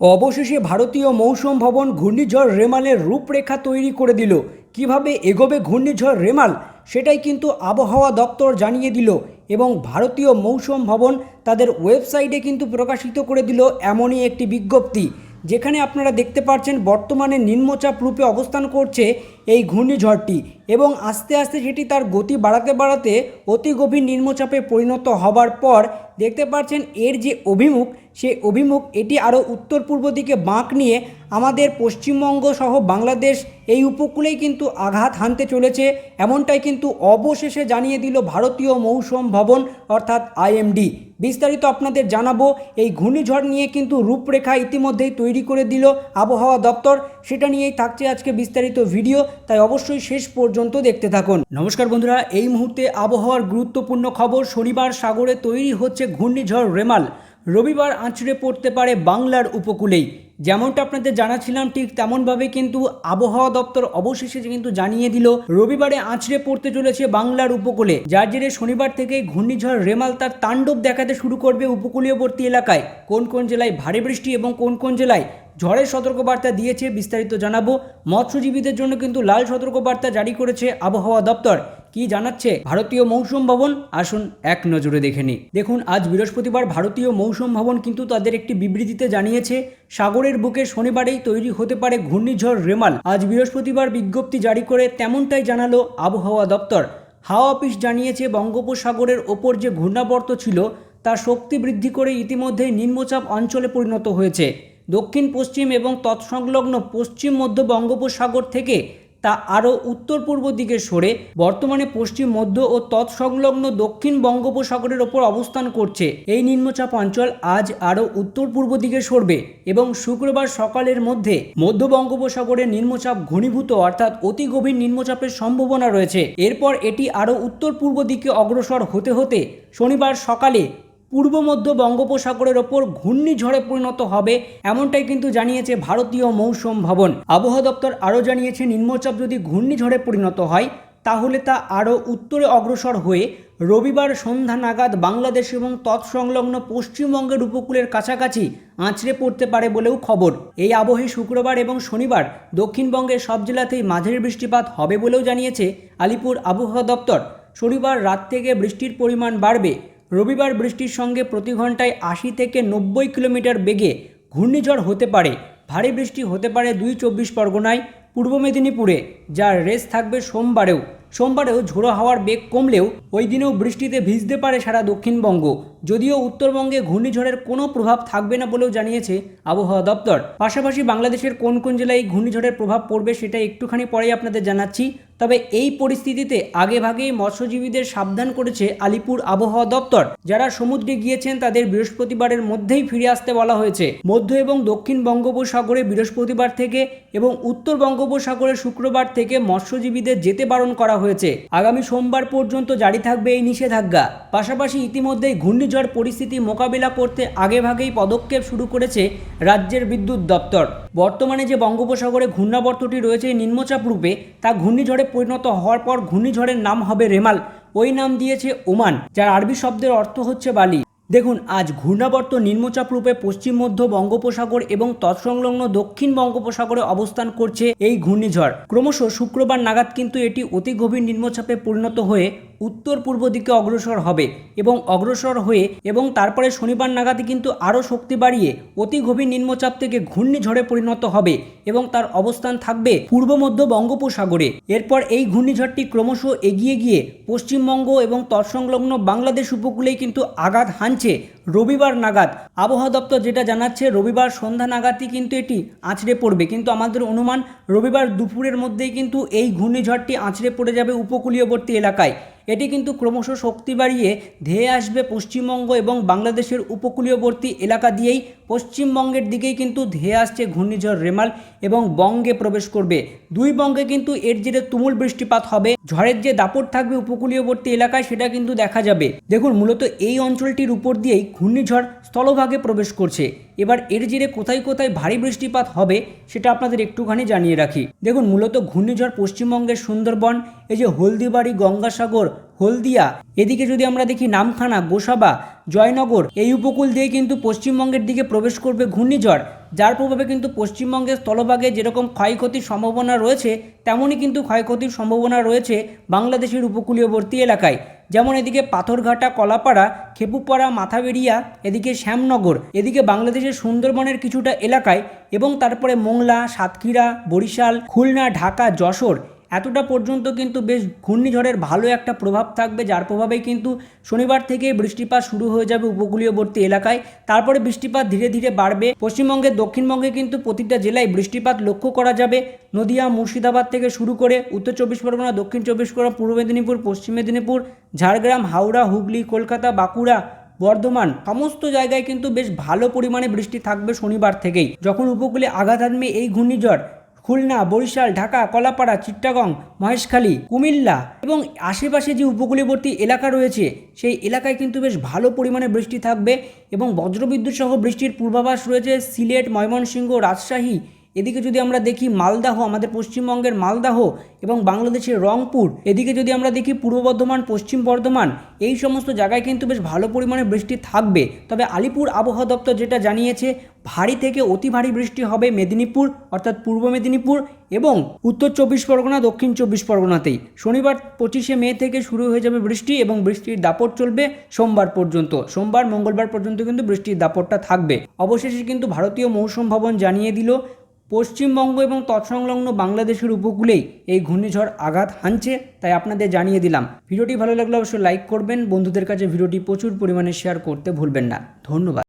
অবশেষে ভারতীয় মৌসুম ভবন ঘূর্ণিঝড় রেমালের রূপরেখা তৈরি করে দিল। কীভাবে এগোবে ঘূর্ণিঝড় রেমাল, সেটাই কিন্তু আবহাওয়া দপ্তর জানিয়ে দিল এবং ভারতীয় মৌসুম ভবন তাদের ওয়েবসাইটে কিন্তু প্রকাশিত করে দিল এমনই একটি বিজ্ঞপ্তি, যেখানে আপনারা দেখতে পাচ্ছেন বর্তমানে নিম্নচাপ রূপে অবস্থান করছে এই ঘূর্ণিঝড়টি এবং আস্তে আস্তে সেটি তার গতি বাড়াতে বাড়াতে অতি গভীর নিম্নচাপে পরিণত হবার পর দেখতে পাচ্ছেন এর যে অভিমুখ সে অভিমুখ এটি আরও উত্তর পূর্ব দিকে বাঁক নিয়ে আমাদের পশ্চিমবঙ্গ সহ বাংলাদেশ এই উপকূলেই কিন্তু আঘাত হানতে চলেছে। এমনটাই কিন্তু অবশেষে জানিয়ে দিল ভারতীয় মৌসুম ভবন অর্থাৎ আইএমডি। বিস্তারিত আপনাদের জানাব, এই ঘূর্ণিঝড় নিয়ে কিন্তু রূপরেখা ইতিমধ্যেই তৈরি করে দিল আবহাওয়া দপ্তর। সেটা নিয়েই থাকছে আজকে বিস্তারিত ভিডিও। তাই অবশ্যই শেষ পর্যন্ত দেখতে থাকুন। নমস্কার বন্ধুরা, এই মুহূর্তে আবহাওয়ার গুরুত্বপূর্ণ খবর শনিবার সাগরে তৈরি হচ্ছে ঘূর্ণিঝড় রেমাল। রবিবার আঁচড়ে পড়তে পারে বাংলার উপকূলেই। যেমনটা আপনাদের জানাছিলাম, ঠিক তেমনভাবে কিন্তু আবহাওয়া দপ্তর অবশেষে কিন্তু জানিয়ে দিল, রবিবারে আঁচড়ে পড়তে চলেছে বাংলার উপকূলে। যার জেরে শনিবার থেকে ঘূর্ণিঝড় রেমাল তার তাণ্ডব দেখাতে শুরু করবে উপকূলীয়বর্তী এলাকায়। কোন কোন জেলায় ভারী বৃষ্টি এবং কোন কোন জেলায় ঝড়ের সতর্কবার্তা দিয়েছে, বিস্তারিত জানাব। মৎস্যজীবীদের জন্য কিন্তু লাল সতর্কবার্তা জারি করেছে আবহাওয়া দপ্তর। কি জানাচ্ছে ভারতীয় মৌসুম ভবন? আসুন এক নজরে দেখে নিই। দেখুন, আজ বৃহস্পতিবার ভারতীয় মৌসুম ভবন কিন্তু তাদের একটি বিবৃতিতে জানিয়েছে, সাগরের বুকে শনিবারেই তৈরি হতে পারে ঘূর্ণিঝড় রেমাল। আজ বৃহস্পতিবার বিজ্ঞপ্তি জারি করে তেমনটাই জানালো আবহাওয়া দপ্তর। হাওয়া অফিস জানিয়েছে, বঙ্গোপসাগরের ওপর যে ঘূর্ণাবর্ত ছিল, তা শক্তি বৃদ্ধি করে ইতিমধ্যেই নিম্নচাপ অঞ্চলে পরিণত হয়েছে। দক্ষিণ, পশ্চিম এবং তৎসংলগ্ন পশ্চিম মধ্য বঙ্গোপসাগর থেকে তা আরও উত্তর পূর্ব দিকে সরে বর্তমানে পশ্চিম, মধ্য ও তৎসংলগ্ন দক্ষিণ বঙ্গোপসাগরের ওপর অবস্থান করছে। এই নিম্নচাপ অঞ্চল আজ আরও উত্তর পূর্ব দিকে সরবে এবং শুক্রবার সকালের মধ্যে মধ্য বঙ্গোপসাগরে নিম্নচাপ ঘনীভূত অর্থাৎ অতি গভীর নিম্নচাপের সম্ভাবনা রয়েছে। এরপর এটি আরও উত্তর পূর্ব দিকে অগ্রসর হতে হতে শনিবার সকালে পূর্ব মধ্য বঙ্গোপসাগরের ওপর ঘূর্ণিঝড়ে পরিণত হবে এমনটাই কিন্তু জানিয়েছে ভারতীয় মৌসুম ভবন। আবহাওয়া দপ্তর আরও জানিয়েছে, নিম্নচাপ যদি ঘূর্ণিঝড়ে পরিণত হয়, তাহলে তা আরও উত্তরে অগ্রসর হয়ে রবিবার সন্ধ্যা নাগাদ বাংলাদেশ এবং তৎসংলগ্ন পশ্চিমবঙ্গের উপকূলের কাছাকাছি আঁচড়ে পড়তে পারে বলেও খবর। এই আবহে শুক্রবার এবং শনিবার দক্ষিণবঙ্গের সব জেলাতেই মাঝারি বৃষ্টিপাত হবে বলেও জানিয়েছে আলিপুর আবহাওয়া দপ্তর। শনিবার রাত থেকে বৃষ্টির পরিমাণ বাড়বে। রবিবার বৃষ্টির সঙ্গে প্রতি ঘন্টায় আশি থেকে নব্বই কিলোমিটার বেগে ঘূর্ণিঝড় হতে পারে। ভারী বৃষ্টি হতে পারে দুই চব্বিশ পরগনায়, পূর্ব মেদিনীপুরে। যার রেস থাকবে সোমবারেও। সোমবারেও ঝোড়ো হাওয়ার বেগ কমলেও ওই দিনেও বৃষ্টিতে ভিজতে পারে সারা দক্ষিণবঙ্গ। যদিও উত্তরবঙ্গে ঘূর্ণিঝড়ের কোনো প্রভাব থাকবে না বলেও জানিয়েছে আবহাওয়া দপ্তর। পাশাপাশি বাংলাদেশের কোন কোন জেলায় ঘূর্ণিঝড়ের প্রভাব পড়বে সেটা একটুখানি পরেই আপনাদের জানাচ্ছি। তবে এই পরিস্থিতিতে আগে ভাগেই মৎস্যজীবীদের সাবধান করেছে আলিপুর আবহাওয়া দপ্তর। যারা সমুদ্রে গিয়েছেন তাদের বৃহস্পতিবারের মধ্যেই ফিরে আসতে বলা হয়েছে। মধ্য এবং দক্ষিণ বঙ্গোপসাগরে বৃহস্পতিবার থেকে এবং উত্তর বঙ্গোপসাগরে শুক্রবার থেকে মৎস্যজীবীদের যেতে বারণ করা হয়েছে। আগামী সোমবার পর্যন্ত জারি থাকবে এই নিষেধাজ্ঞা। পাশাপাশি ইতিমধ্যেই ঘূর্ণিঝড় পরিস্থিতি মোকাবিলা করতে আগেভাগেই পদক্ষেপ শুরু করেছে রাজ্যের বিদ্যুৎ দপ্তর। বর্তমানে যে বঙ্গোপসাগরে ঘূর্ণাবর্তটি রয়েছে নিম্নচাপ রূপে, তা ঘূর্ণিঝড়ে পরিণত হওয়ার পর ঘূর্ণিঝড়ের নাম হবে রেমাল। ওই নাম দিয়েছে ওমান, যার আরবি শব্দের অর্থ হচ্ছে বালি। দেখুন, আজ ঘূর্ণাবর্ত নিম্নচাপ রূপে পশ্চিম, মধ্য বঙ্গোপসাগর এবং তৎসংলগ্ন দক্ষিণ বঙ্গোপসাগরে অবস্থান করছে এই ঘূর্ণিঝড়। ক্রমশ শুক্রবার নাগাদ কিন্তু এটি অতি গভীর নিম্নচাপে পরিণত হয়ে উত্তর পূর্ব দিকে অগ্রসর হবে এবং অগ্রসর হয়ে এবং তারপরে শনিবার নাগাদে কিন্তু আরও শক্তি বাড়িয়ে অতি গভীর নিম্নচাপ থেকে ঘূর্ণিঝড়ে পরিণত হবে এবং তার অবস্থান থাকবে পূর্ব মধ্য বঙ্গোপসাগরে। এরপর এই ঘূর্ণিঝড়টি ক্রমশ এগিয়ে গিয়ে পশ্চিমবঙ্গ এবং তৎসংলগ্ন বাংলাদেশ উপকূলেই কিন্তু আঘাত হানছে রবিবার নাগাদ। আবহাওয়া দপ্তর যেটা জানাচ্ছে, রবিবার সন্ধ্যা নাগাদই কিন্তু এটি আছড়ে পড়বে। কিন্তু আমাদের অনুমান, রবিবার দুপুরের মধ্যেই কিন্তু এই ঘূর্ণিঝড়টি আছড়ে পড়ে যাবে উপকূলীয়বর্তী এলাকায়। এটি কিন্তু ক্রমশ শক্তি বাড়িয়ে ধেয়ে আসবে পশ্চিমবঙ্গ এবং বাংলাদেশের উপকূলীয়বর্তী এলাকা দিয়েই। পশ্চিমবঙ্গের দিকেই কিন্তু ধেয়ে আসছে ঘূর্ণিঝড় রেমাল এবং বঙ্গে প্রবেশ করবে। দুই বঙ্গে কিন্তু এর জেরে তুমুল বৃষ্টিপাত হবে। ঝড়ের যে দাপট থাকবে উপকূলীয়বর্তী এলাকায় সেটা কিন্তু দেখা যাবে। দেখুন, মূলত এই অঞ্চলটির উপর দিয়েই ঘূর্ণিঝড় স্থলভাগে প্রবেশ করছে। এবার এর জেরে কোথায় কোথায় ভারী বৃষ্টিপাত হবে সেটা আপনাদের একটুখানি জানিয়ে রাখি। দেখুন, মূলত ঘূর্ণিঝড় পশ্চিমবঙ্গের সুন্দরবন, এই যে হলদিবাড়ি, গঙ্গাসাগর, হলদিয়া, এদিকে যদি আমরা দেখি নামখানা, গোসাবা, জয়নগর, এই উপকূল দিয়ে কিন্তু পশ্চিমবঙ্গের দিকে প্রবেশ করবে ঘূর্ণিঝড়। যার প্রভাবে কিন্তু পশ্চিমবঙ্গের স্থলভাগে যেরকম ক্ষয়ক্ষতির সম্ভাবনা রয়েছে, তেমনই কিন্তু ক্ষয়ক্ষতির সম্ভাবনা রয়েছে বাংলাদেশের উপকূলীয়বর্তী এলাকায়। যেমন এদিকে পাথরঘাটা, কলাপাড়া, খেপুপাড়া, মাথাবেড়িয়া, এদিকে শ্যামনগর, এদিকে বাংলাদেশের সুন্দরবনের কিছুটা এলাকায় এবং তারপরে মোংলা, সাতক্ষীরা, বরিশাল, খুলনা, ঢাকা, যশোর এতটা পর্যন্ত কিন্তু বেশ ঘূর্ণিঝড়ের ভালো একটা প্রভাব থাকবে, যার প্রভাবেই কিন্তু শনিবার থেকে বৃষ্টিপাত শুরু হয়ে যাবে উপকূলীয়বর্তী এলাকায়। তারপরে বৃষ্টিপাত ধীরে ধীরে বাড়বে। পশ্চিমবঙ্গের দক্ষিণবঙ্গে কিন্তু প্রতিটা জেলায় বৃষ্টিপাত লক্ষ্য করা যাবে। নদিয়া, মুর্শিদাবাদ থেকে শুরু করে উত্তর চব্বিশ পরগনা, দক্ষিণ চব্বিশ পরগনা, পূর্ব মেদিনীপুর, পশ্চিম মেদিনীপুর, ঝাড়গ্রাম, হাওড়া, হুগলি, কলকাতা, বাঁকুড়া, বর্ধমান, সমস্ত জায়গায় কিন্তু বেশ ভালো পরিমাণে বৃষ্টি থাকবে শনিবার থেকেই। যখন উপকূলে আঘাত হানবে এই ঘূর্ণিঝড় খুলনা, বরিশাল, ঢাকা, কলাপাড়া চিট্টাগং মহেশখালী, কুমিল্লা এবং আশেপাশে যে উপকূলবর্তী এলাকা রয়েছে, সেই এলাকায় কিন্তু বেশ ভালো পরিমাণে বৃষ্টি থাকবে এবং বজ্রবিদ্যুৎ সহ বৃষ্টির পূর্বাভাস রয়েছে সিলেট, ময়মনসিংহ, রাজশাহী এদিকে যদি আমরা দেখি মালদাহ, আমাদের পশ্চিমবঙ্গের মালদাহ এবং বাংলাদেশের রংপুর, এদিকে যদি আমরা দেখি পূর্ব বর্ধমান, পশ্চিম বর্ধমান, এই সমস্ত জায়গায় কিন্তু বেশ ভালো পরিমাণে বৃষ্টি থাকবে। তবে আলিপুর আবহাওয়া দপ্তর যেটা জানিয়েছে, ভারী থেকে অতি ভারী বৃষ্টি হবে মেদিনীপুর, অর্থাৎ পূর্ব মেদিনীপুর এবং উত্তর চব্বিশ পরগনা, দক্ষিণ চব্বিশ পরগনাতেই। শনিবার পঁচিশে মে থেকে শুরু হয়ে যাবে বৃষ্টি এবং বৃষ্টির দাপট চলবে সোমবার পর্যন্ত। সোমবার, মঙ্গলবার পর্যন্ত কিন্তু বৃষ্টির দাপটটা থাকবে। অবশেষে কিন্তু ভারতীয় মৌসুম ভবন জানিয়ে দিল পশ্চিমবঙ্গ এবং তৎসংলগ্ন বাংলাদেশের উপকূলেই এই ঘূর্ণিঝড় আঘাত হানছে, তাই আপনাদের জানিয়ে দিলাম। ভিডিওটি ভালো লাগলে অবশ্যই লাইক করবেন। বন্ধুদের কাছে ভিডিওটি প্রচুর পরিমাণে শেয়ার করতে ভুলবেন না। ধন্যবাদ।